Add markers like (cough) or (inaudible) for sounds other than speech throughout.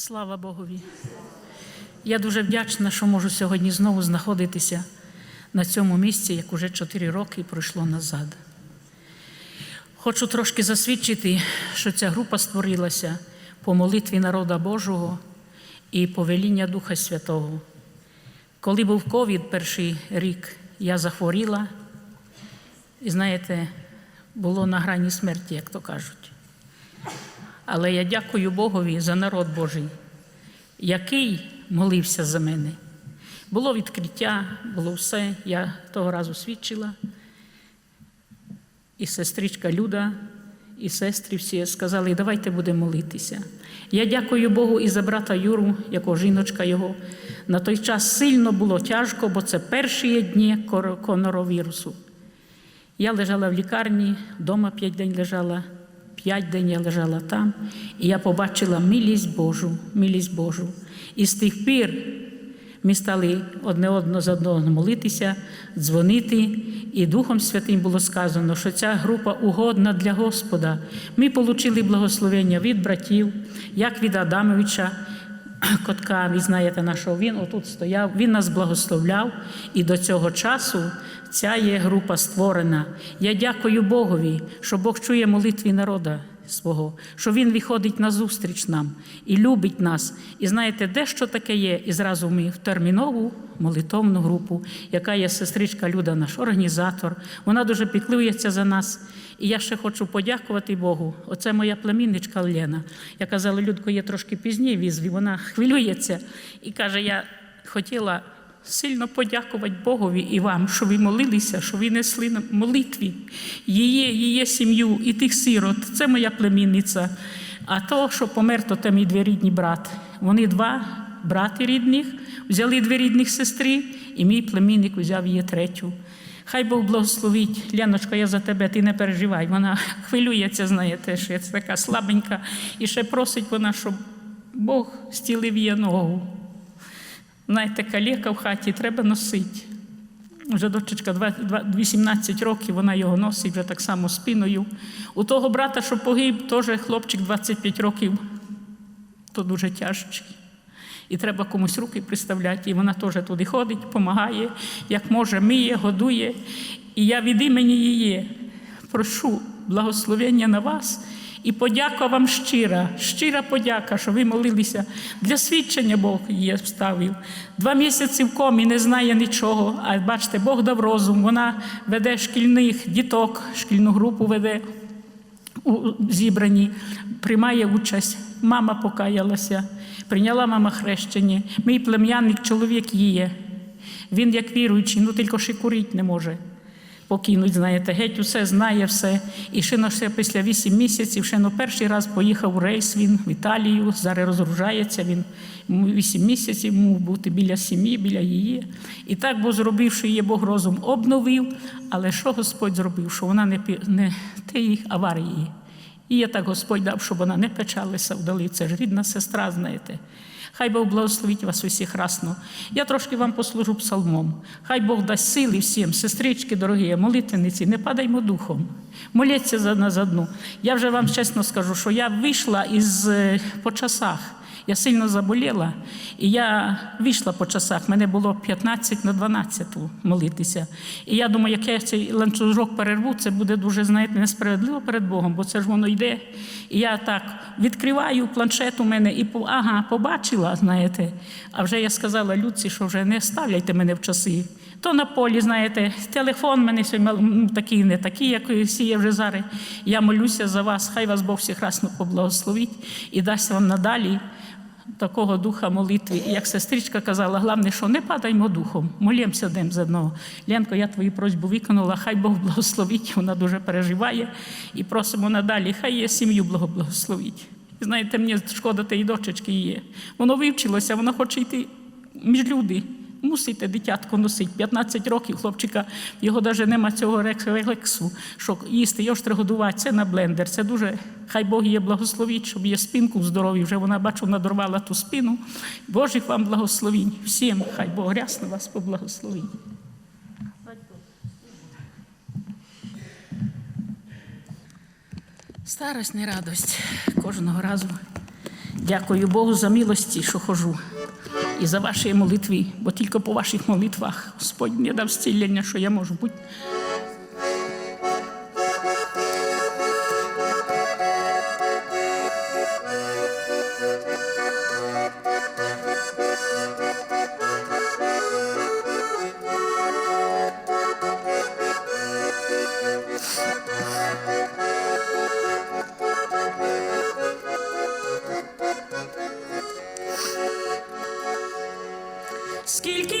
Слава Богові. Я дуже вдячна, що можу сьогодні знову знаходитися на цьому місці, як уже 4 роки пройшло назад. Хочу трошки засвідчити, що ця група створилася по молитві народа Божого і повеління Духа Святого. Коли був ковід перший рік, я захворіла, і знаєте, було на грані смерті, як то кажуть. Але я дякую Богові за народ Божий, який молився за мене. Було відкриття, було все. Я того разу свідчила. І сестричка Люда, і сестри всі сказали, давайте будемо молитися. Я дякую Богу і за брата Юру, якого жіночка його. На той час сильно було тяжко, бо це перші дні коноровірусу. Я лежала в лікарні, вдома п'ять день лежала, п'ять день я лежала там, і я побачила милість Божу, милість Божу. І з тих пір ми стали одне одно за одного молитися, дзвонити, і Духом Святим було сказано, що ця група угодна для Господа. Ми отримали благословення від братів, як від Адамовича. (clears throat) Котка, ви знаєте, нашого він отут стояв, він нас благословляв, і до цього часу ця є група створена. Я дякую Богові, що Бог чує молитві народа свого, що Він виходить на зустріч нам і любить нас. І знаєте, де що таке є? І зразу ми в термінову молитовну групу, яка є сестричка Люда, наш організатор. Вона дуже піклується за нас. І я ще хочу подякувати Богу. Оце моя племінничка Лена. Я казала, Людко, є трошки пізніше візві. Вона хвилюється і каже: я хотіла. Сильно подякувати Богові і вам, що ви молилися, що ви несли молитві її, її сім'ю і тих сирот. Це моя племінниця. А то, що помер, то це мій двірідний брат. Вони два брати рідних, взяли дві рідних сестри, і мій племінник взяв її третю. Хай Бог благословить. Леночка, я за тебе, ти не переживай. Вона (laughs) хвилюється, знаєте, що я така слабенька. І ще просить вона, щоб Бог стілив її ногу. Знаєте, каліка в хаті треба носити. Вже дочечка 18 років, вона його носить вже так само спиною. У того брата, що погиб, теж хлопчик 25 років, то дуже тяжкий. І треба комусь руки приставляти. І вона теж туди ходить, допомагає, як може, миє, годує. І я від імені її прошу благословення на вас. І подяка вам щира, щира подяка, що ви молилися. Для свідчення Бог її вставив. Два місяці в комі не знає нічого. А бачите, Бог дав розум. Вона веде шкільних діток, шкільну групу веде у зібранні, приймає участь. Мама покаялася, прийняла мама хрещення. Мій плем'янник, чоловік їє. Він як віруючий, ну тільки ще курить не може покинуть, знаєте, геть усе знає все. І ще на ще після вісім місяців, ще перший раз поїхав у рейс він в Італію, зараз розгружається. Він вісім місяців мав бути біля сім'ї, біля її. І так, бо зробивши її, Бог розум обновив. Але що Господь зробив? Що вона не не тієї аварії. І я так Господь дав, щоб вона не печалася вдали. Це ж рідна сестра, знаєте. Хай Бог благословить вас усіх разно. Я трошки вам послужу псалмом. Хай Бог дасть сили всім, сестрички дорогі, молитвениці, не падаймо духом. Моляться за нас одну. Я вже вам чесно скажу, що я вийшла із по часах. Я сильно заболіла, і я вийшла по часах. Мене було 15 на 12 молитися. І я думаю, як я цей ланцюжок перерву, це буде дуже, знаєте, несправедливо перед Богом, бо це ж воно йде. І я так відкриваю планшет у мене і ага, побачила, знаєте. А вже я сказала Людці, що вже не ставляйте мене в часи. То на полі, знаєте, телефон мене сьогодні такий, не такий, як всі є вже зараз. Я молюся за вас, хай вас Бог всіх расно поблагословить і дасть вам надалі такого духа молитви. І як сестричка казала, головне, що не падаймо духом, молімося один за одного. Ленко, я твою просьбу виконала, хай Бог благословить, вона дуже переживає і просимо надалі, хай є сім'ю благословить. Знаєте, мені шкода тієї дочечки є. Воно вивчилося, вона хоче йти між люди мусите дитятко носити. 15 років хлопчика, його навіть нема цього релексу, що їсти, його штригодувати, це на блендер. Це дуже, хай Бог її благословить, щоб є спинку в здоров'ї. Вже вона бачу, надорвала ту спину. Божих вам благословінь. Всім, хай Бог рясно вас поблагословить. Старость не радость кожного разу. Дякую Богу за милості, що хожу і за вашої молитви, бо тільки по ваших молитвах Господь мені дав зцілення, що я можу бути. Скільки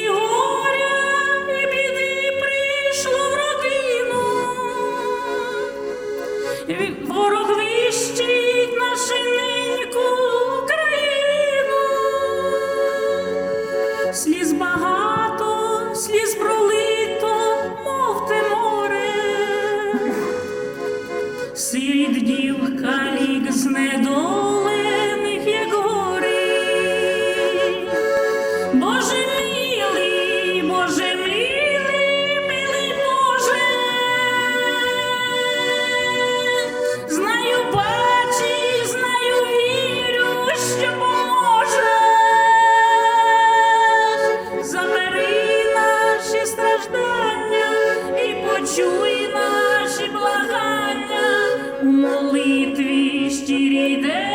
йде.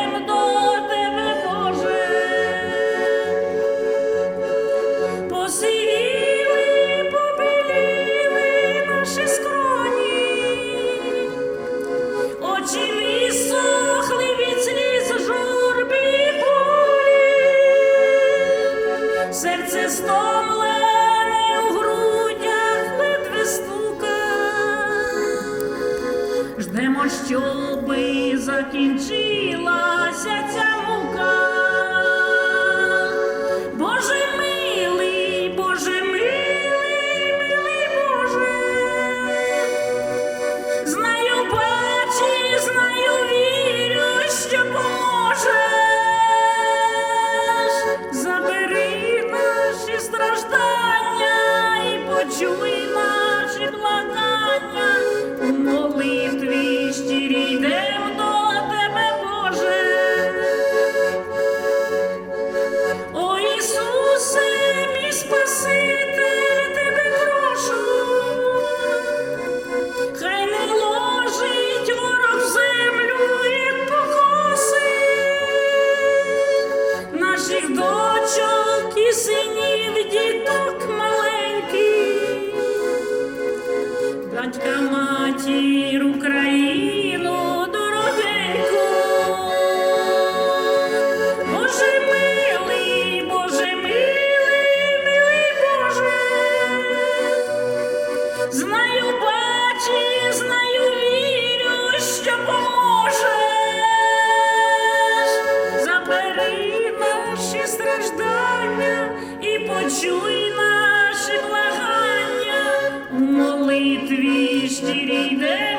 страждання і почуй наші благання в молитві щирій день.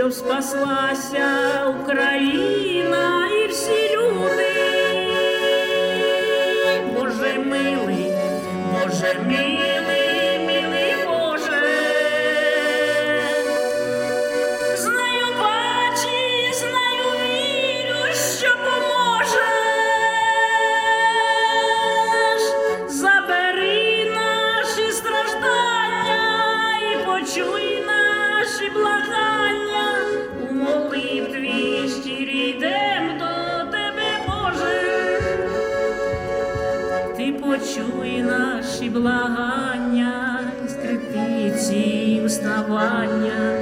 щоб спаслася Україна і всі люди, Боже милий, Боже милий. почуй наші благання, скрипиці, уставання.